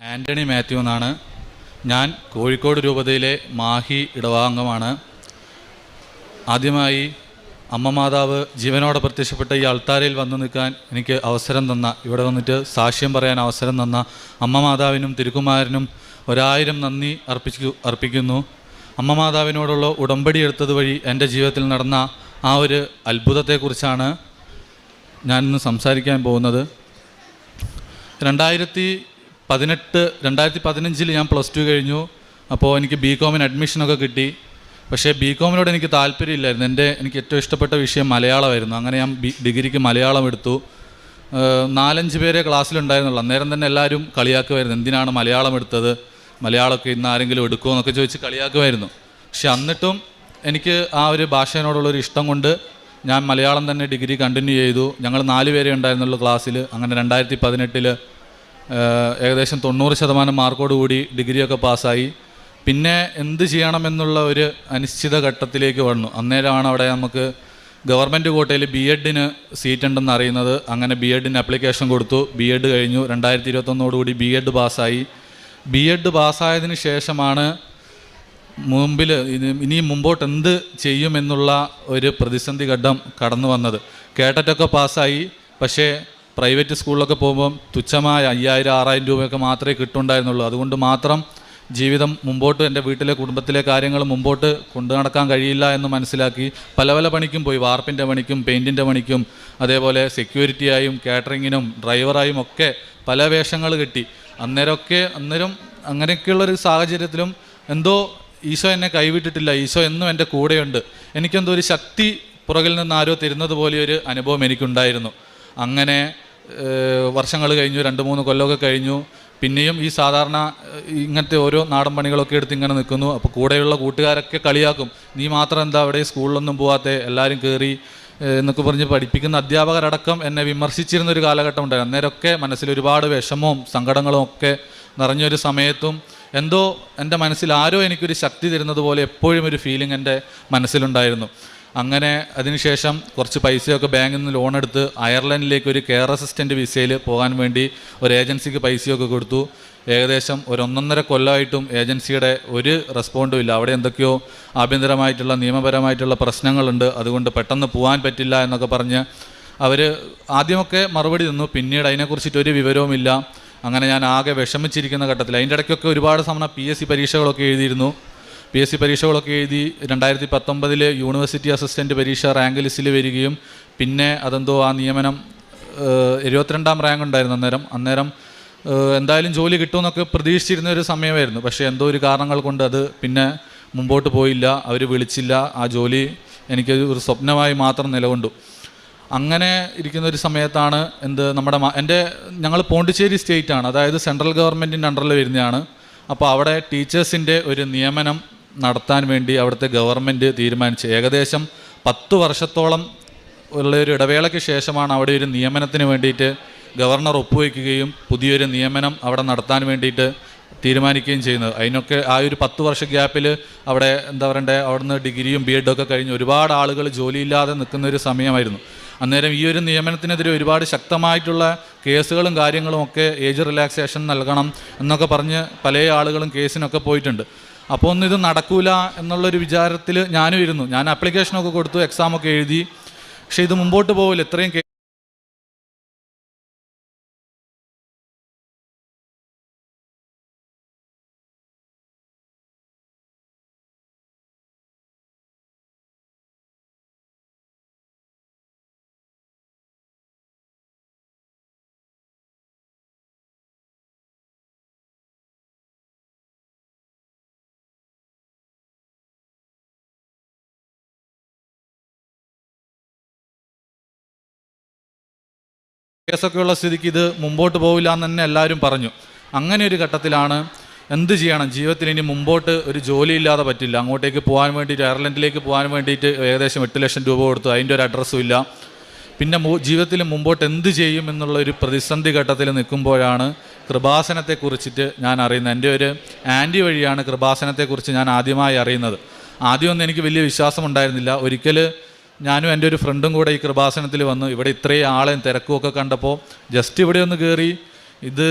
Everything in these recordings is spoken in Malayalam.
ആന്റണി മാത്യു എന്നാണ്. ഞാൻ കോഴിക്കോട് രൂപതയിലെ മാഹി ഇടവാംഗമാണ് ആദ്യമായി അമ്മ മാതാവ് ജീവനോടെ പ്രത്യക്ഷപ്പെട്ട ഈ അൾത്താരയിൽ വന്നു നിൽക്കാൻ എനിക്ക് അവസരം തന്ന ഇവിടെ വന്നിട്ട് സാക്ഷ്യം പറയാൻ അവസരം തന്ന അമ്മ മാതാവിനും തിരുക്കുമാരനും ഒരായിരം നന്ദി അർപ്പിച്ചു അർപ്പിക്കുന്നു. അമ്മ മാതാവിനോടുള്ള ഉടമ്പടി എടുത്തത് വഴി എന്റെ ജീവിതത്തിൽ നടന്ന ആ ഒരു അത്ഭുതത്തെക്കുറിച്ചാണ് ഞാനിന്ന് സംസാരിക്കാൻ പോകുന്നത്. രണ്ടായിരത്തി പതിനെട്ട് രണ്ടായിരത്തി പതിനഞ്ചിൽ ഞാൻ പ്ലസ് ടു കഴിഞ്ഞു. അപ്പോൾ എനിക്ക് ബി കോമിന് അഡ്മിഷനൊക്കെ കിട്ടി. പക്ഷേ ബി കോമിനോട് എനിക്ക് താല്പര്യമില്ലായിരുന്നു. എന്റെ എനിക്ക് ഏറ്റവും ഇഷ്ടപ്പെട്ട വിഷയം മലയാളമായിരുന്നു. അങ്ങനെ ഞാൻ ബി ഡിഗ്രിക്ക് മലയാളം എടുത്തു. നാലഞ്ച് പേരെ ക്ലാസ്സിലുണ്ടായിരുന്നുള്ളൂ. അന്നേരം തന്നെ എല്ലാവരും കളിയാക്കുമായിരുന്നു. എന്തിനാണ് മലയാളം എടുത്തത്? മലയാളമൊക്കെ ഇന്ന് ആരെങ്കിലും എടുക്കുമോ എന്നൊക്കെ ചോദിച്ച് കളിയാക്കുമായിരുന്നു. പക്ഷെ എന്നിട്ടും എനിക്ക് ആ ഒരു ഭാഷയോടുള്ളൊരു ഇഷ്ടം കൊണ്ട് ഞാൻ മലയാളം തന്നെ ഡിഗ്രി കണ്ടിന്യൂ ചെയ്തു. ഞങ്ങൾ നാല് പേരെ ഉണ്ടായിരുന്നുള്ളൂ ക്ലാസ്സിൽ അങ്ങനെ രണ്ടായിരത്തി പതിനെട്ടിൽ ഏകദേശം തൊണ്ണൂറ് ശതമാനം മാർക്കോട് കൂടി ഡിഗ്രിയൊക്കെ പാസ്സായി. പിന്നെ എന്ത് ചെയ്യണമെന്നുള്ള ഒരു അനിശ്ചിത ഘട്ടത്തിലേക്ക് വന്നു. അന്നേരമാണ് അവിടെ നമുക്ക് ഗവൺമെന്റ് കോട്ടയിൽ ബി എഡിന് സീറ്റ് ഉണ്ടെന്ന് അറിയുന്നത്. അങ്ങനെ ബി എഡിന് അപ്ലിക്കേഷൻ കൊടുത്തു. ബി എഡ് കഴിഞ്ഞു. രണ്ടായിരത്തി ഇരുപത്തൊന്നോടുകൂടി ബി എഡ് പാസ്സായി. ബി എഡ് പാസ്സായതിനു ശേഷമാണ് മുമ്പിൽ ഇനി മുമ്പോട്ട് എന്ത് ചെയ്യുമെന്നുള്ള ഒരു പ്രതിസന്ധി ഘട്ടം കടന്നു വന്നത്. കേട്ടറ്റൊക്കെ പാസ്സായി. പക്ഷേ പ്രൈവറ്റ് സ്കൂളിലൊക്കെ പോകുമ്പം തുച്ഛമായ അയ്യായിരം ആറായിരം രൂപയൊക്കെ മാത്രമേ കിട്ടുണ്ടായിരുന്നുള്ളൂ. അതുകൊണ്ട് മാത്രം ജീവിതം മുമ്പോട്ട് എന്റെ വീട്ടിലെ കുടുംബത്തിലെ കാര്യങ്ങൾ മുമ്പോട്ട് കൊണ്ടു നടക്കാൻ കഴിയില്ല എന്ന് മനസ്സിലാക്കി പല പല പണിക്കും പോയി. വാർപ്പിന്റെ പണിക്കും പെയിന്റിന്റെ പണിക്കും അതേപോലെ സെക്യൂരിറ്റിയായും കാറ്ററിങ്ങിനും ഡ്രൈവറായും ഒക്കെ പല വേഷങ്ങൾ കിട്ടി. അന്നേരമൊക്കെ അന്നേരം അങ്ങനെയൊക്കെയുള്ളൊരു സാഹചര്യത്തിലും എന്തോ ഈശോ എന്നെ കൈവിട്ടിട്ടില്ല. ഈശോ എന്നും എന്റെ കൂടെയുണ്ട്. എനിക്കെന്തോ ഒരു ശക്തി പുറകിൽ നിന്ന് ആരോ തരുന്നത് പോലെ ഒരു അനുഭവം എനിക്കുണ്ടായിരുന്നു. അങ്ങനെ വർഷങ്ങൾ കഴിഞ്ഞു രണ്ട് മൂന്ന് കൊല്ലമൊക്കെ കഴിഞ്ഞു. പിന്നെയും ഈ സാധാരണ ഇങ്ങനത്തെ ഓരോ നാടൻ പണികളൊക്കെ എടുത്ത് ഇങ്ങനെ നിൽക്കുന്നു. അപ്പോൾ കൂടെയുള്ള കൂട്ടുകാരൊക്കെ കളിയാക്കും. നീ മാത്രം എന്താ അവിടെ സ്കൂളിലൊന്നും പോവാത്തെ? എല്ലാവരും കയറി എന്നൊക്കെ പറഞ്ഞ് പഠിപ്പിക്കുന്ന അധ്യാപകരടക്കം എന്നെ വിമർശിച്ചിരുന്ന ഒരു കാലഘട്ടം ഉണ്ടായിരുന്നു. അന്നേരമൊക്കെ മനസ്സിൽ ഒരുപാട് വിഷമവും സങ്കടങ്ങളും ഒക്കെ നിറഞ്ഞൊരു സമയത്തും എന്തോ എന്റെ മനസ്സിൽ ആരോ എനിക്കൊരു ശക്തി തരുന്നത് പോലെ എപ്പോഴും ഒരു ഫീലിംഗ് എന്റെ മനസ്സിലുണ്ടായിരുന്നു. അങ്ങനെ അതിനുശേഷം കുറച്ച് പൈസയൊക്കെ ബാങ്കിൽ നിന്ന് ലോൺ എടുത്ത് അയർലൻഡിലേക്ക് ഒരു കെയർ അസിസ്റ്റന്റ് വിസയിൽ പോകാൻ വേണ്ടി ഒരു ഏജൻസിക്ക് പൈസയൊക്കെ കൊടുത്തു. ഏകദേശം ഒരു ഒന്നൊന്നര കൊല്ലമായിട്ടും ഏജൻസിയുടെ ഒരു റെസ്പോണ്ടും ഇല്ല. അവിടെ എന്തൊക്കെയോ ആഭ്യന്തരമായിട്ടുള്ള നിയമപരമായിട്ടുള്ള പ്രശ്നങ്ങളുണ്ട്. അതുകൊണ്ട് പെട്ടെന്ന് പോകാൻ പറ്റില്ല എന്നൊക്കെ പറഞ്ഞ് അവർ ആദ്യമൊക്കെ മറുപടി തന്നു. പിന്നീട് അതിനെക്കുറിച്ചിട്ട് ഒരു വിവരവുമില്ല അങ്ങനെ ഞാൻ ആകെ വിഷമിച്ചിരിക്കുന്ന ഘട്ടത്തിൽ. അതിന്റെ ഇടയ്ക്കൊക്കെ ഒരുപാട് സമയം പി എസ് സി പരീക്ഷകളൊക്കെ എഴുതിയിരുന്നു. പി എസ് സി പരീക്ഷകളൊക്കെ എഴുതി രണ്ടായിരത്തി പത്തൊമ്പതിൽ യൂണിവേഴ്സിറ്റി അസിസ്റ്റന്റ് പരീക്ഷ റാങ്ക് ലിസ്റ്റിൽ വരികയും പിന്നെ അതെന്തോ ആ നിയമനം എഴുപത്തിരണ്ടാം റാങ്ക് ഉണ്ടായിരുന്നു അന്നേരം. അന്നേരം എന്തായാലും ജോലി കിട്ടുമെന്നൊക്കെ പ്രതീക്ഷിച്ചിരുന്ന ഒരു സമയമായിരുന്നു. പക്ഷേ എന്തോ ഒരു കാരണങ്ങൾ കൊണ്ട് അത് പിന്നെ മുമ്പോട്ട് പോയില്ല. അവർ വിളിച്ചില്ല. ആ ജോലി എനിക്ക് ഒരു സ്വപ്നമായി മാത്രം നിലകൊണ്ടു. അങ്ങനെ ഇരിക്കുന്ന ഒരു സമയത്താണ് എന്ത് നമ്മുടെ എന്റെ ഞങ്ങൾ പോണ്ടിച്ചേരി സ്റ്റേറ്റാണ്. അതായത് സെൻട്രൽ ഗവൺമെന്റിന്റെ അണ്ടറിൽ വരുന്നതാണ്. അപ്പോൾ അവിടെ ടീച്ചേഴ്സിന്റെ ഒരു നിയമനം നടത്താൻ വേണ്ടി അവിടുത്തെ ഗവൺമെന്റ് തീരുമാനിച്ചു. ഏകദേശം പത്ത് വർഷത്തോളം ഉള്ള ഒരു ഇടവേളയ്ക്ക് ശേഷമാണ് അവിടെ ഒരു നിയമനത്തിന് വേണ്ടിയിട്ട് ഗവർണർ ഒപ്പുവയ്ക്കുകയും പുതിയൊരു നിയമനം അവിടെ നടത്താൻ വേണ്ടിയിട്ട് തീരുമാനിക്കുകയും ചെയ്യുന്നത്. അതിനൊക്കെ ആ ഒരു പത്ത് വർഷ ഗ്യാപ്പിൽ അവിടെ എന്താ പറയണ്ടേ അവിടുന്ന് ഡിഗ്രിയും ബി എഡും ഒക്കെ കഴിഞ്ഞ് ഒരുപാട് ആളുകൾ ജോലിയില്ലാതെ നിൽക്കുന്ന ഒരു സമയമായിരുന്നു. അന്നേരം ഈ ഒരു നിയമനത്തിനെതിരെ ഒരുപാട് ശക്തമായിട്ടുള്ള കേസുകളും കാര്യങ്ങളും ഒക്കെ ഏജ് റിലാക്സേഷൻ നൽകണം എന്നൊക്കെ പറഞ്ഞ് പല ആളുകളും കേസിനൊക്കെ പോയിട്ടുണ്ട്. അപ്പോൾ ഒന്നും ഇത് നടക്കൂല എന്നുള്ളൊരു വിചാരത്തിൽ ഞാനും ഇരുന്നു. ഞാൻ ആപ്ലിക്കേഷനൊക്കെ കൊടുത്തു എക്സാമൊക്കെ എഴുതി. പക്ഷേ ഇത് മുമ്പോട്ട് പോകില്ല ഇത്രയും കേ- കേസൊക്കെ ഉള്ള സ്ഥിതിക്ക് ഇത് മുമ്പോട്ട് പോവില്ല എന്ന് തന്നെ എല്ലാവരും പറഞ്ഞു. അങ്ങനെ ഒരു ഘട്ടത്തിലാണ് എന്ത് ചെയ്യണം? ജീവിതത്തിൽ ഇനി മുമ്പോട്ട് ഒരു ജോലി ഇല്ലാതെ പറ്റില്ല. അങ്ങോട്ടേക്ക് പോകാൻ വേണ്ടിയിട്ട് അയർലൻഡിലേക്ക് പോകാൻ വേണ്ടിയിട്ട് ഏകദേശം എട്ട് ലക്ഷം രൂപ കൊടുത്തു. അതിന്റെ ഒരു അഡ്രസ്സും ഇല്ല. പിന്നെ ജീവിതത്തിൽ മുമ്പോട്ട് എന്ത് ചെയ്യും എന്നുള്ള ഒരു പ്രതിസന്ധി ഘട്ടത്തിൽ നിൽക്കുമ്പോഴാണ് കൃപാസനത്തെക്കുറിച്ചിട്ട് ഞാൻ അറിയുന്നത്. എന്റെ ഒരു ആന്റി വഴിയാണ് കൃപാസനത്തെക്കുറിച്ച് ഞാൻ ആദ്യമായി അറിയുന്നത്. ആദ്യമൊന്നും എനിക്ക് വലിയ വിശ്വാസം ഉണ്ടായിരുന്നില്ല. ഒരിക്കൽ ഞാനും എന്റെ ഒരു ഫ്രണ്ടും കൂടെ ഈ കൃപാസനത്തിൽ വന്നു. ഇവിടെ ഇത്രയും ആളെയും തിരക്കുമൊക്കെ കണ്ടപ്പോൾ ജസ്റ്റ് ഇവിടെ ഒന്ന് കയറി ഇത്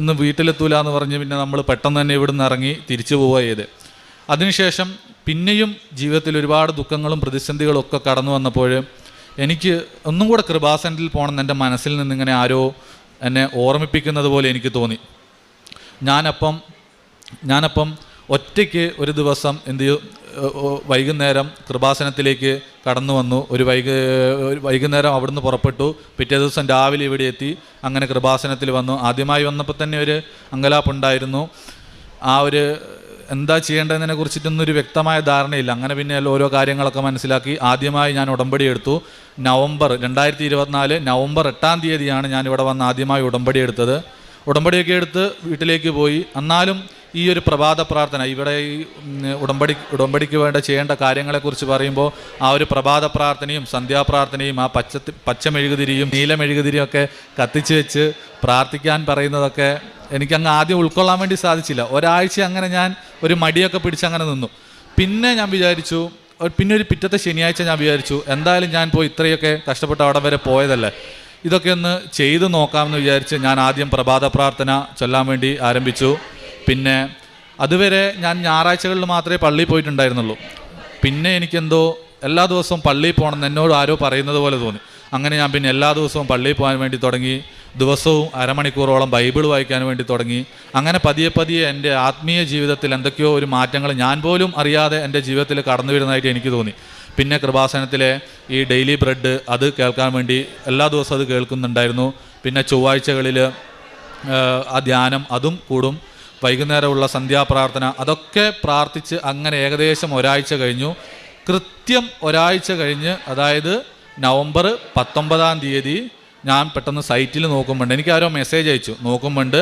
ഇന്ന് വീട്ടിലെത്തൂല എന്ന് പറഞ്ഞ് പിന്നെ നമ്മൾ പെട്ടെന്ന് തന്നെ ഇവിടുന്ന് ഇറങ്ങി തിരിച്ചു പോവുക ചെയ്ത്. അതിനുശേഷം പിന്നെയും ജീവിതത്തിൽ ഒരുപാട് ദുഃഖങ്ങളും പ്രതിസന്ധികളും ഒക്കെ കടന്നു വന്നപ്പോൾ എനിക്ക് ഒന്നും കൂടെ കൃപാസനത്തിൽ പോകണം എന്റെ മനസ്സിൽ നിന്ന് ഇങ്ങനെ ആരോ എന്നെ ഓർമ്മിപ്പിക്കുന്നത് പോലെ എനിക്ക് തോന്നി. ഞാനപ്പം ഞാനപ്പം ഒറ്റയ്ക്ക് ഒരു ദിവസം എന്ത് വൈകുന്നേരം കൃപാസനത്തിലേക്ക് കടന്നു വന്നു. ഒരു വൈക വൈകുന്നേരം അവിടുന്ന് പുറപ്പെട്ടു. പിറ്റേ ദിവസം രാവിലെ ഇവിടെ എത്തി. അങ്ങനെ കൃപാസനത്തിൽ വന്നു. ആദ്യമായി വന്നപ്പോൾ തന്നെ ഒരു അങ്കലാപ്പുണ്ടായിരുന്നു ആ ഒരു എന്താ ചെയ്യേണ്ടതിനെ കുറിച്ചിട്ടൊന്നും ഒരു വ്യക്തമായ ധാരണയില്ല. അങ്ങനെ പിന്നെ ഓരോ കാര്യങ്ങളൊക്കെ മനസ്സിലാക്കി. ആദ്യമായി ഞാൻ ഉടമ്പടി എടുത്തു. നവംബർ രണ്ടായിരത്തി ഇരുപത്തിനാല് നവംബർ എട്ടാം തീയതിയാണ് ഞാൻ ഇവിടെ വന്ന് ആദ്യമായി ഉടമ്പടി എടുത്തത്. ഉടമ്പടിയൊക്കെ എടുത്ത് വീട്ടിലേക്ക് പോയി. എന്നാലും ഈ ഒരു പ്രഭാത പ്രാർത്ഥന ഇവിടെ ഈ ഉടമ്പടി ഉടമ്പടിക്ക് വേണ്ട ചെയ്യേണ്ട കാര്യങ്ങളെക്കുറിച്ച് പറയുമ്പോൾ ആ ഒരു പ്രഭാത പ്രാർത്ഥനയും സന്ധ്യാപ്രാർത്ഥനയും ആ പച്ച പച്ചമെഴുകുതിരിയും നീലമെഴുകുതിരിയും നീല മെഴുകുതിരിയും ഒക്കെ കത്തിച്ച് വെച്ച് പ്രാർത്ഥിക്കാൻ പറയുന്നതൊക്കെ എനിക്കങ്ങ് ആദ്യം ഉൾക്കൊള്ളാൻ വേണ്ടി സാധിച്ചില്ല. ഒരാഴ്ച അങ്ങനെ ഞാൻ ഒരു മടിയൊക്കെ പിടിച്ച് അങ്ങനെ നിന്നു. പിന്നെ ഞാൻ വിചാരിച്ചു പിന്നെ ഒരു പിറ്റത്തെ ശനിയാഴ്ച ഞാൻ വിചാരിച്ചു എന്തായാലും ഞാൻ പോയി ഇത്രയൊക്കെ കഷ്ടപ്പെട്ട് അവിടെ വരെ പോയതല്ലേ. ഇതൊക്കെ ഒന്ന് ചെയ്തു നോക്കാമെന്ന് വിചാരിച്ച് ഞാൻ ആദ്യം പ്രഭാത പ്രാർത്ഥന ചൊല്ലാൻ വേണ്ടി ആരംഭിച്ചു. പിന്നെ അതുവരെ ഞാൻ ഞായറാഴ്ചകളിൽ മാത്രമേ പള്ളിയിൽ പോയിട്ടുണ്ടായിരുന്നുള്ളൂ. പിന്നെ എനിക്കെന്തോ എല്ലാ ദിവസവും പള്ളിയിൽ പോകണം എന്ന് എന്നോട് ആരോ പറയുന്നത് പോലെ തോന്നി. അങ്ങനെ ഞാൻ പിന്നെ എല്ലാ ദിവസവും പള്ളിയിൽ പോകാൻ വേണ്ടി തുടങ്ങി. ദിവസവും അരമണിക്കൂറോളം ബൈബിൾ വായിക്കാൻ വേണ്ടി തുടങ്ങി. അങ്ങനെ പതിയെ പതിയെ എന്റെ ആത്മീയ ജീവിതത്തിൽ എന്തൊക്കെയോ ഒരു മാറ്റങ്ങൾ ഞാൻ പോലും അറിയാതെ എന്റെ ജീവിതത്തിൽ കടന്നു വരുന്നതായിട്ട് എനിക്ക് തോന്നി. പിന്നെ കൃപാസനത്തിലെ ഈ ഡെയിലി ബ്രെഡ് അത് കേൾക്കാൻ വേണ്ടി എല്ലാ ദിവസവും അത് കേൾക്കുന്നുണ്ടായിരുന്നു. പിന്നെ ചൊവ്വാഴ്ചകളിൽ ആ ധ്യാനം അതും കൂടും. വൈകുന്നേരമുള്ള സന്ധ്യാപ്രാർത്ഥന അതൊക്കെ പ്രാർത്ഥിച്ച് അങ്ങനെ ഏകദേശം ഒരാഴ്ച കഴിഞ്ഞു. കൃത്യം ഒരാഴ്ച കഴിഞ്ഞ് അതായത് നവംബർ പത്തൊമ്പതാം തീയതി ഞാൻ പെട്ടെന്ന് സൈറ്റിൽ നോക്കുമ്പോണ്ട്. എനിക്ക് ആരോ മെസ്സേജ് അയച്ചു. നോക്കുമ്പോണ്ട്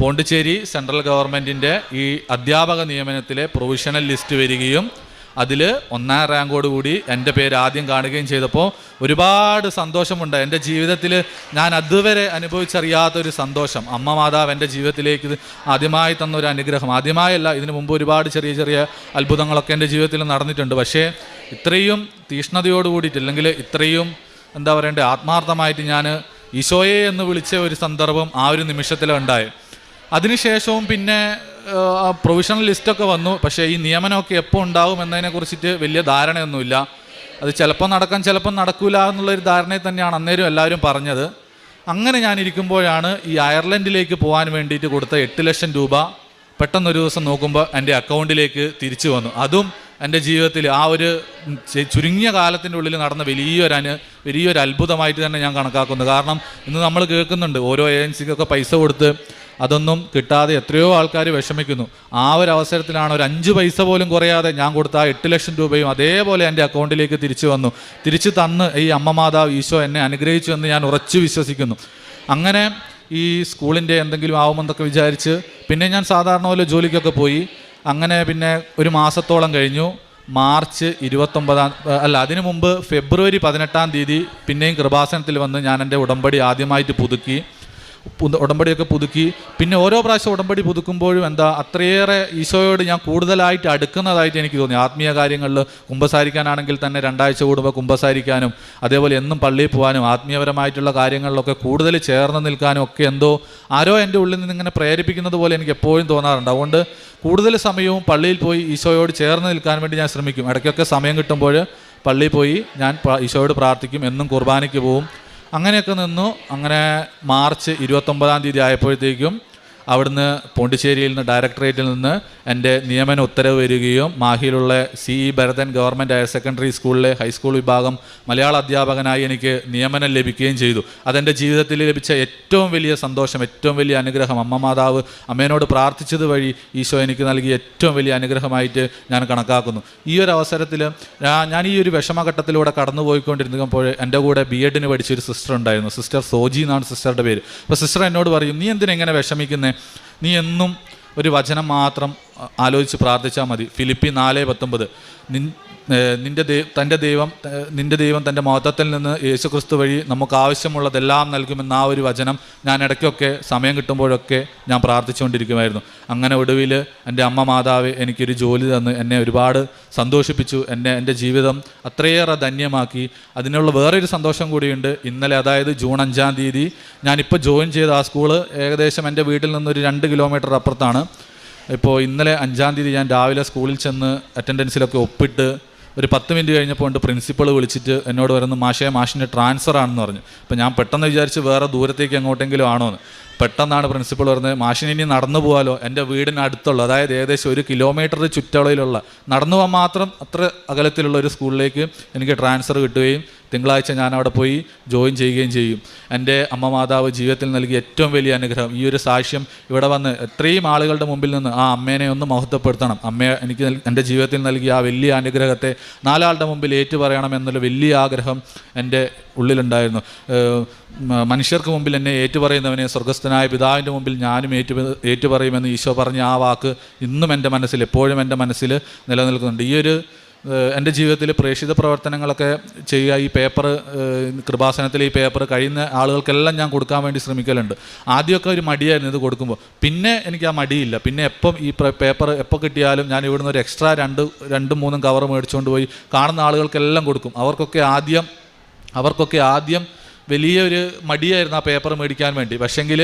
പോണ്ടിച്ചേരി സെൻട്രൽ ഗവൺമെന്റിന്റെ ഈ അധ്യാപക നിയമനത്തിലെ പ്രൊവിഷണൽ ലിസ്റ്റ് വരികയും അതിൽ ഒന്നാം റാങ്കോട് കൂടി എന്റെ പേര് ആദ്യം കാണുകയും ചെയ്തപ്പോൾ ഒരുപാട് സന്തോഷമുണ്ട്. എന്റെ ജീവിതത്തിൽ ഞാൻ അതുവരെ അനുഭവിച്ചറിയാത്തൊരു സന്തോഷം. അമ്മ മാതാവ് എന്റെ ജീവിതത്തിലേക്ക് ആദ്യമായി തന്ന ഒരു അനുഗ്രഹം. ആദ്യമായല്ല ഇതിനു മുമ്പ് ഒരുപാട് ചെറിയ ചെറിയ അത്ഭുതങ്ങളൊക്കെ എന്റെ ജീവിതത്തിൽ നടന്നിട്ടുണ്ട്. പക്ഷേ ഇത്രയും തീഷ്ണതയോട് കൂടിയിട്ട് അല്ലെങ്കിൽ ഇത്രയും എന്താ പറയണ്ടേ ആത്മാർത്ഥമായിട്ട് ഞാൻ ഈശോയെ എന്ന് വിളിച്ച ഒരു സന്ദർഭം ആ ഒരു നിമിഷത്തിലുണ്ടായി അതിനുശേഷവും പിന്നെ ആ, പ്രൊവിഷണൽ ലിസ്റ്റൊക്കെ വന്നു. പക്ഷേ ഈ നിയമനമൊക്കെ എപ്പോൾ ഉണ്ടാവും എന്നതിനെ കുറിച്ചിട്ട് വലിയ ധാരണയൊന്നുമില്ല. അത് ചിലപ്പോൾ നടക്കാൻ ചിലപ്പോൾ നടക്കൂല എന്നുള്ളൊരു ധാരണയിൽ തന്നെയാണ് അന്നേരം എല്ലാവരും പറഞ്ഞത്. അങ്ങനെ ഞാൻ ഇരിക്കുമ്പോഴാണ് ഈ അയർലൻഡിലേക്ക് പോകാൻ വേണ്ടിയിട്ട് കൊടുത്ത എട്ട് ലക്ഷം രൂപ പെട്ടെന്നൊരു ദിവസം നോക്കുമ്പോൾ എന്റെ അക്കൗണ്ടിലേക്ക് തിരിച്ചു വന്നു. അതും എന്റെ ജീവിതത്തിൽ ആ ഒരു ചുരുങ്ങിയ കാലത്തിന്റെ ഉള്ളിൽ നടന്ന വലിയൊരു അനു വലിയൊരു അത്ഭുതമായിട്ട് തന്നെ ഞാൻ കണക്കാക്കുന്നു. കാരണം ഇന്ന് നമ്മൾ കേൾക്കുന്നുണ്ട് ഓരോ ഏജൻസിക്കൊക്കെ പൈസ കൊടുത്ത് അതൊന്നും കിട്ടാതെ എത്രയോ ആൾക്കാർ വിഷമിക്കുന്നു. ആ ഒരു അവസരത്തിലാണ് ഒരു അഞ്ച് പൈസ പോലും കുറയാതെ ഞാൻ കൊടുത്ത ആ എട്ട് ലക്ഷം രൂപയും അതേപോലെ എന്റെ അക്കൗണ്ടിലേക്ക് തിരിച്ചു വന്നു. തിരിച്ചു തന്ന് ഈ അമ്മ മാതാവ് ഈശോ എന്നെ അനുഗ്രഹിച്ചു എന്ന് ഞാൻ ഉറച്ചു വിശ്വസിക്കുന്നു. അങ്ങനെ ഈ സ്കൂളിന്റെ എന്തെങ്കിലും ആവുമെന്നൊക്കെ വിചാരിച്ച് പിന്നെ ഞാൻ സാധാരണ പോലെ ജോലിക്കൊക്കെ പോയി. അങ്ങനെ പിന്നെ ഒരു മാസത്തോളം കഴിഞ്ഞു. മാർച്ച് ഇരുപത്തൊമ്പതാം അല്ല അതിനു മുമ്പ് ഫെബ്രുവരി പതിനെട്ടാം തീയതി പിന്നെയും കൃപാസനത്തിൽ വന്ന് ഞാൻ എന്റെ ഉടമ്പടി ആദ്യമായിട്ട് പുതുക്കി. പുതു- ഉടമ്പടിയൊക്കെ പുതുക്കി. പിന്നെ ഓരോ പ്രാവശ്യം ഉടമ്പടി പുതുക്കുമ്പോഴും എന്താ അത്രയേറെ ഈശോയോട് ഞാൻ കൂടുതലായിട്ട് അടുക്കുന്നതായിട്ട് എനിക്ക് തോന്നി. ആത്മീയ കാര്യങ്ങളിൽ കുമ്പസാരിക്കാനാണെങ്കിൽ തന്നെ രണ്ടാഴ്ച കൂടുമ്പോൾ കുമ്പസാരിക്കാനും അതേപോലെ എന്നും പള്ളിയിൽ പോകാനും ആത്മീയപരമായിട്ടുള്ള കാര്യങ്ങളിലൊക്കെ കൂടുതൽ ചേർന്ന് നിൽക്കാനും ഒക്കെ എന്തോ ആരോ എന്റെ ഉള്ളിൽ നിന്ന് ഇങ്ങനെ പ്രേരിപ്പിക്കുന്നത് പോലെ എനിക്ക് എപ്പോഴും തോന്നാറുണ്ട്. അതുകൊണ്ട് കൂടുതൽ സമയവും പള്ളിയിൽ പോയി ഈശോയോട് ചേർന്ന് നിൽക്കാൻ വേണ്ടി ഞാൻ ശ്രമിക്കും. ഇടയ്ക്കൊക്കെ സമയം കിട്ടുമ്പോൾ പള്ളിയിൽ പോയി ഞാൻ ഈശോയോട് പ്രാർത്ഥിക്കും. എന്നും കുർബാനയ്ക്ക് പോവും. അങ്ങനെയൊക്കെ നിന്നു. അങ്ങനെ മാർച്ച് ഇരുപത്തൊമ്പതാം തീയതി ആയപ്പോഴത്തേക്കും അവിടുന്ന് പോണ്ടിച്ചേരിയിൽ നിന്ന് ഡയറക്ടറേറ്റിൽ നിന്ന് എന്റെ നിയമന ഉത്തരവ് വരികയും മാഹിയിലുള്ള C E Bharathan government higher secondary സ്കൂളിലെ ഹൈസ്കൂൾ വിഭാഗം മലയാള അധ്യാപകനായി എനിക്ക് നിയമനം ലഭിക്കുകയും ചെയ്തു. അതെന്റെ ജീവിതത്തിൽ ലഭിച്ച ഏറ്റവും വലിയ സന്തോഷം ഏറ്റവും വലിയ അനുഗ്രഹം അമ്മ മാതാവ് അമ്മേനോട് പ്രാർത്ഥിച്ചത് വഴി ഈശോ എനിക്ക് നൽകിയ ഏറ്റവും വലിയ അനുഗ്രഹമായിട്ട് ഞാൻ കണക്കാക്കുന്നു. ഈ ഒരു അവസരത്തിൽ ഞാൻ ഈ ഒരു വിഷമഘട്ടത്തിലൂടെ കടന്നുപോയിക്കൊണ്ടിരുന്നപ്പോൾ എന്റെ കൂടെ ബി എഡിന് പഠിച്ചൊരു സിസ്റ്റർ ഉണ്ടായിരുന്നു. സിസ്റ്റർ സോജി എന്നാണ് സിസ്റ്ററുടെ പേര്. അപ്പോൾ സിസ്റ്റർ എന്നോട് പറയും നീ എന്തിനെങ്ങനെ വിഷമിക്കുന്നത് വിഷമിക്കുന്നേ? നീ എന്നും ഒരു വചനം മാത്രം ആലോചിച്ച് പ്രാർത്ഥിച്ചാൽ മതി. ഫിലിപ്പി നാല് പത്തൊമ്പത്. നിന്റെ ദൈവം തന്റെ ദൈവം നിന്റെ ദൈവം തന്റെ മതത്തിൽ നിന്ന് യേശു ക്രിസ്തു വഴി നമുക്ക് ആവശ്യമുള്ളതെല്ലാം നൽകുമെന്ന ആ ഒരു വചനം ഞാൻ ഇടയ്ക്കൊക്കെ സമയം കിട്ടുമ്പോഴൊക്കെ ഞാൻ പ്രാർത്ഥിച്ചുകൊണ്ടിരിക്കുമായിരുന്നു. അങ്ങനെ ഒടുവിൽ എന്റെ അമ്മ മാതാവ് എനിക്കൊരു ജോലി തന്ന് എന്നെ ഒരുപാട് സന്തോഷിപ്പിച്ചു. എന്നെ എന്റെ ജീവിതം അത്രയേറെ ധന്യമാക്കി. അതിനുള്ള വേറൊരു സന്തോഷം കൂടിയുണ്ട്. ഇന്നലെ അതായത് ജൂൺ അഞ്ചാം തീയതി ഞാനിപ്പോൾ ജോയിൻ ചെയ്ത ആ സ്കൂൾ ഏകദേശം എന്റെ വീട്ടിൽ നിന്നൊരു രണ്ട് കിലോമീറ്റർ അപ്പുറത്താണ്. ഇപ്പോൾ ഇന്നലെ അഞ്ചാം തീയതി ഞാൻ രാവിലെ സ്കൂളിൽ ചെന്ന് അറ്റൻഡൻസിലൊക്കെ ഒപ്പിട്ട് ഒരു പത്ത് മിനിറ്റ് കഴിഞ്ഞപ്പോൾ ഉണ്ട് പ്രിൻസിപ്പൾ വിളിച്ചിട്ട് എന്നോട് വരുന്ന മാഷേ മാഷിന്റെ ട്രാൻസ്ഫർ ആണെന്ന് പറഞ്ഞു. അപ്പോൾ ഞാൻ പെട്ടെന്ന് വിചാരിച്ച് വേറെ ദൂരത്തേക്ക് എങ്ങോട്ടെങ്കിലും ആണോ എന്ന് പെട്ടെന്നാണ് പ്രിൻസിപ്പൾ പറഞ്ഞത് മാഷിന് ഇനി നടന്നു പോകാലോ എന്റെ വീടിന് അടുത്തുള്ള അതായത് ഏകദേശം ഒരു കിലോമീറ്റർ ചുറ്റളവിലുള്ള നടന്നു പോകാൻ മാത്രം അത്ര അകലത്തിലുള്ള ഒരു സ്കൂളിലേക്ക് എനിക്ക് ട്രാൻസ്ഫർ കിട്ടുകയും തിങ്കളാഴ്ച ഞാൻ അവിടെ പോയി ജോയിൻ ചെയ്യുകയും ചെയ്യും. എന്റെ അമ്മ മാതാവ് ജീവിതത്തിൽ നൽകിയ ഏറ്റവും വലിയ അനുഗ്രഹം ഈ ഒരു സാക്ഷ്യം ഇവിടെ വന്ന് എത്രയും ആളുകളുടെ മുമ്പിൽ നിന്ന് ആ അമ്മേനെ ഒന്ന് മഹത്വപ്പെടുത്തണം. അമ്മയെ എനിക്ക് എന്റെ ജീവിതത്തിൽ നൽകിയ ആ വലിയ അനുഗ്രഹത്തെ നാലാളുടെ മുമ്പിൽ ഏറ്റു പറയണം എന്നുള്ള വലിയ ആഗ്രഹം എന്റെ ഉള്ളിലുണ്ടായിരുന്നു. മനുഷ്യർക്ക് മുമ്പിൽ എന്നെ ഏറ്റുപറയുന്നവനെ സ്വർഗസ്ഥനായ പിതാവിന്റെ മുമ്പിൽ ഞാനും ഏറ്റു ഏറ്റുപറയുമെന്ന് ഈശോ പറഞ്ഞ ആ വാക്ക് ഇന്നും എന്റെ മനസ്സിൽ എപ്പോഴും എന്റെ മനസ്സിൽ നിലനിൽക്കുന്നുണ്ട്. ഈ ഒരു എന്റെ ജീവിതത്തിൽ പ്രേക്ഷിത പ്രവർത്തനങ്ങളൊക്കെ ചെയ്യുക ഈ പേപ്പർ കൃപാസനത്തിൽ ഈ പേപ്പർ കഴിയുന്ന ആളുകൾക്കെല്ലാം ഞാൻ കൊടുക്കാൻ വേണ്ടി ശ്രമിക്കലുണ്ട്. ആദ്യമൊക്കെ ഒരു മടിയായിരുന്നു ഇത് കൊടുക്കുമ്പോൾ. പിന്നെ എനിക്ക് ആ മടിയില്ല. പിന്നെ എപ്പം ഈ പേപ്പർ എപ്പോൾ കിട്ടിയാലും ഞാൻ ഇവിടുന്ന് ഒരു എക്സ്ട്രാ രണ്ട് രണ്ടും മൂന്നും കവർ മേടിച്ചുകൊണ്ട് പോയി കാണുന്ന ആളുകൾക്കെല്ലാം കൊടുക്കും. അവർക്കൊക്കെ ആദ്യം അവർക്കൊക്കെ ആദ്യം വലിയൊരു മടിയായിരുന്നു ആ പേപ്പർ മേടിക്കാൻ വേണ്ടി. പക്ഷെങ്കിൽ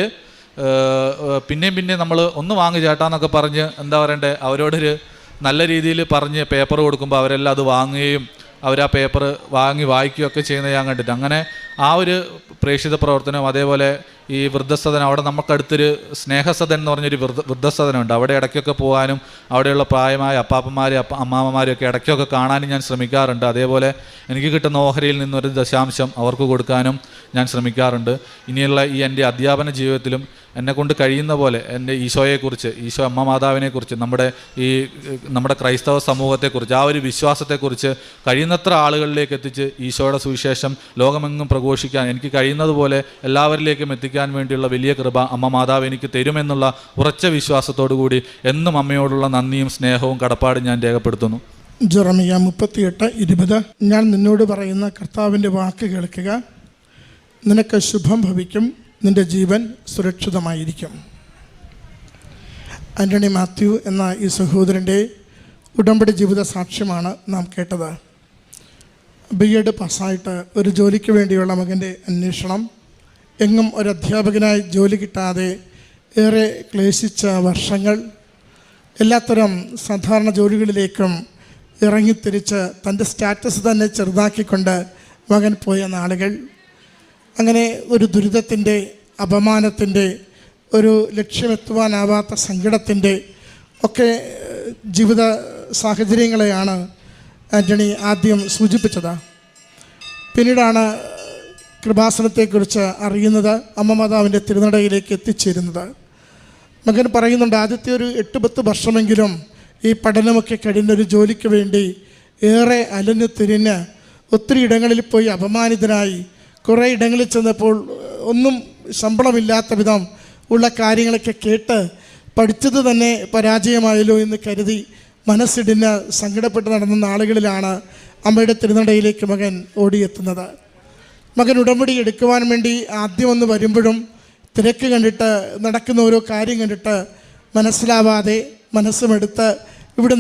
പിന്നെയും പിന്നെ നമ്മൾ ഒന്ന് വാങ്ങി ചേട്ടാന്നൊക്കെ പറഞ്ഞ് എന്താ പറയണ്ടേ അവരോടൊരു നല്ല രീതിയിൽ പറഞ്ഞ് പേപ്പർ കൊടുക്കുമ്പോൾ അവരെല്ലാം അത് വാങ്ങുകയും അവർ ആ പേപ്പർ വാങ്ങി വായിക്കുകയൊക്കെ ചെയ്യുന്നത് ഞാൻ കണ്ടിട്ട് അങ്ങനെ ആ ഒരു പ്രേക്ഷിത പ്രവർത്തനം അതേപോലെ ഈ വൃദ്ധസദനം അവിടെ നമുക്കടുത്തൊരു സ്നേഹസദൻ എന്ന് പറഞ്ഞൊരു വൃദ്ധ വൃദ്ധസദനമുണ്ട്. അവിടെ ഇടയ്ക്കൊക്കെ പോകാനും അവിടെയുള്ള പ്രായമായ അപ്പാപ്പന്മാരും അപ്പ അമ്മാമ്മമാരും ഒക്കെ ഇടയ്ക്കൊക്കെ കാണാനും ഞാൻ ശ്രമിക്കാറുണ്ട്. അതേപോലെ എനിക്ക് കിട്ടുന്ന ഓഹരിയിൽ നിന്നൊരു ദശാംശം അവർക്ക് കൊടുക്കാനും ഞാൻ ശ്രമിക്കാറുണ്ട്. ഇനിയുള്ള ഈ എന്റെ അധ്യാപന ജീവിതത്തിലും എന്നെ കൊണ്ട് കഴിയുന്ന പോലെ എന്റെ ഈശോയെക്കുറിച്ച് ഈശോ അമ്മ മാതാവിനെക്കുറിച്ച് നമ്മുടെ ഈ നമ്മുടെ ക്രൈസ്തവ സമൂഹത്തെക്കുറിച്ച് ആ ഒരു വിശ്വാസത്തെക്കുറിച്ച് കഴിയുന്നത്ര ആളുകളിലേക്ക് എത്തിച്ച് ഈശോയുടെ സുവിശേഷം ലോകമെങ്ങും പ്രഘോഷിക്കാൻ എനിക്ക് കഴിയുന്നതുപോലെ എല്ലാവരിലേക്കും എത്തിക്കാൻ വേണ്ടിയുള്ള വലിയ കൃപ അമ്മ മാതാവ് എനിക്ക് തരുമെന്നുള്ള ഉറച്ച വിശ്വാസത്തോടു കൂടി എന്നും അമ്മയോടുള്ള നന്ദിയും സ്നേഹവും കടപ്പാടും ഞാൻ രേഖപ്പെടുത്തുന്നു. ജെറമിയ മുപ്പത്തിയെട്ട് ഇരുപത്. ഞാൻ നിന്നോട് പറയുന്ന കർത്താവിന്റെ വാക്ക് കേൾക്കുക. നിനക്ക് ശുഭം ഭവിക്കും. നിന്റെ ജീവൻ സുരക്ഷിതമായിരിക്കും. ആന്റണി മാത്യു എന്ന ഈ സഹോദരന്റെ ഉടമ്പടി ജീവിത സാക്ഷ്യമാണ് നാം കേട്ടത്. ബി എഡ് പാസ്സായിട്ട് ഒരു ജോലിക്ക് വേണ്ടിയുള്ള മകന്റെ അന്വേഷണം എങ്ങും ഒരു അധ്യാപകനായി ജോലി കിട്ടാതെ ഏറെ ക്ലേശിച്ച വർഷങ്ങൾ എല്ലാത്തരം സാധാരണ ജോലികളിലേക്കും ഇറങ്ങിത്തിരിച്ച് തന്റെ സ്റ്റാറ്റസ് തന്നെ ചെറുതാക്കിക്കൊണ്ട് മകൻ പോയ നാളുകൾ അങ്ങനെ ഒരു ദുരിതത്തിന്റെ അപമാനത്തിന്റെ ഒരു ലക്ഷ്യമെത്തുവാനാവാത്ത സങ്കടത്തിന്റെ ഒക്കെ ജീവിത സാഹചര്യങ്ങളെയാണ് ആന്റണി ആദ്യം സൂചിപ്പിച്ചത്. പിന്നീടാണ് കൃപാസനത്തെക്കുറിച്ച് അറിയുന്നത് അമ്മ മാതാവിന്റെ തിരുനടയിലേക്ക് എത്തിച്ചേരുന്നത്. മകൻ പറയുന്നുണ്ട് ആദ്യത്തെ ഒരു എട്ട് പത്ത് വർഷമെങ്കിലും ഈ പഠനമൊക്കെ കഴിഞ്ഞൊരു ജോലിക്ക് വേണ്ടി ഏറെ അലഞ്ഞു തിരിഞ്ഞ് ഒത്തിരി ഇടങ്ങളിൽ പോയി അപമാനിതനായി കുറേ ഇടങ്ങളിൽ ചെന്നപ്പോൾ ഒന്നും ശമ്പളമില്ലാത്ത വിധം ഉള്ള കാര്യങ്ങളൊക്കെ കേട്ട് പഠിച്ചത് തന്നെ പരാജയമായല്ലോ എന്ന് കരുതി മനസ്സിടിഞ്ഞ് സങ്കടപ്പെട്ട് നടന്ന നാളുകളിലാണ് അമ്മയുടെ തിരുനടയിലേക്ക് മകൻ ഓടിയെത്തുന്നത്. മകൻ ഉടമ്പടി എടുക്കുവാൻ വേണ്ടി ആദ്യം ഒന്ന് വരുമ്പോഴും തിരക്ക് കണ്ടിട്ട് നടക്കുന്ന ഓരോ കാര്യം കണ്ടിട്ട് മനസ്സിലാവാതെ മനസ്സുമെടുത്ത് ഇവിടുന്ന്